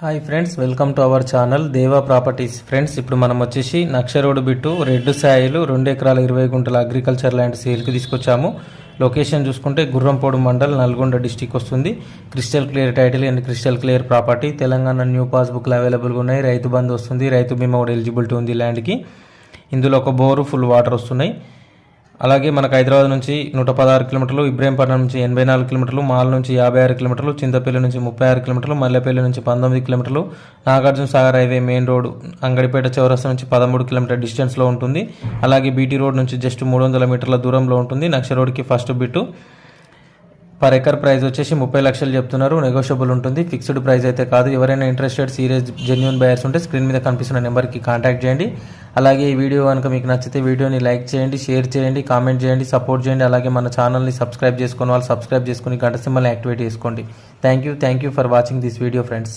Hi friends welcome to our channel Deva properties friends ఇప్పుడు మనం వచ్చేసి నక్ష రోడ్డు బిట్టు రెడ్ సాయిలు రెండు ఎకరాల ఇరవై గుంటల అగ్రికల్చర్ ల్యాండ్ సేల్కి తీసుకొచ్చాము. లొకేషన్ చూసుకుంటే గుర్రంపోడు మండల్ నల్గొండ డిస్టిక్ వస్తుంది. Crystal clear title and crystal clear property Telangana new పాస్బుక్లు అవైలబుల్గా ఉన్నాయి. రైతు బంధు వస్తుంది. రైతు బీమా కూడా ఎలిజిబిలిటీ ఉంది ల్యాండ్కి ఇందులో ఒక బోరు ఫుల్ వాటర్ వస్తున్నాయి. అలాగే మనకు హైదరాబాద్ నుంచి నూట పదహారు కిలోమీటర్లు ఇబ్రాహీంపట్నం నుంచి ఎనభై నాలుగు కిలోమీటర్లు మాల్ నుంచి యాభై ఆరు కిలోమీటర్లు చింతపల్లి నుంచి ముప్పై ఆరు కిలోమీటర్లు మల్లెపల్లి నుంచి పంతొమ్మిది కిలోమీటర్లు Nagarjuna Sagar highway main road Angadipeta చౌరస్తా నుంచి పదమూడు కిలోమీటర్ డిస్టెన్స్లో ఉంటుంది. అలాగే బీటీ రోడ్ నుంచి జస్ట్ మూడు వందల మీటర్ల దూరంలో ఉంటుంది. నక్ష రోడ్కి first bit. Per acre price వచ్చేసి ముప్పై లక్షలు చెప్తున్నారు. నెగోషియబుల్ ఉంటుంది. ఫిక్స్డ్ ప్రైస్ అయితే కాదు. ఎవరైనా ఇంట్రెస్టెడ్ సీరియస్ జెన్యున్ బయర్స్ ఉంటే స్క్రీన్ మీద కనిపిస్తున్న నెంబర్కి కాంటాక్ట్ చేయండి. అలాగే ఈ వీడియో కనుక మీకు నచ్చితే వీడియోని లైక్ చేయండి షేర్ చేయండి కామెంట్ చేయండి సపోర్ట్ చేయండి. అలాగే మన ఛానల్ని సబ్స్క్రైబ్ చేసుకుని వాళ్ళు సబ్స్క్రైబ్ చేసుకుని గంట సింబల్ని యాక్టివేట్ చేసుకోండి. Thank you thank you for watching this video friends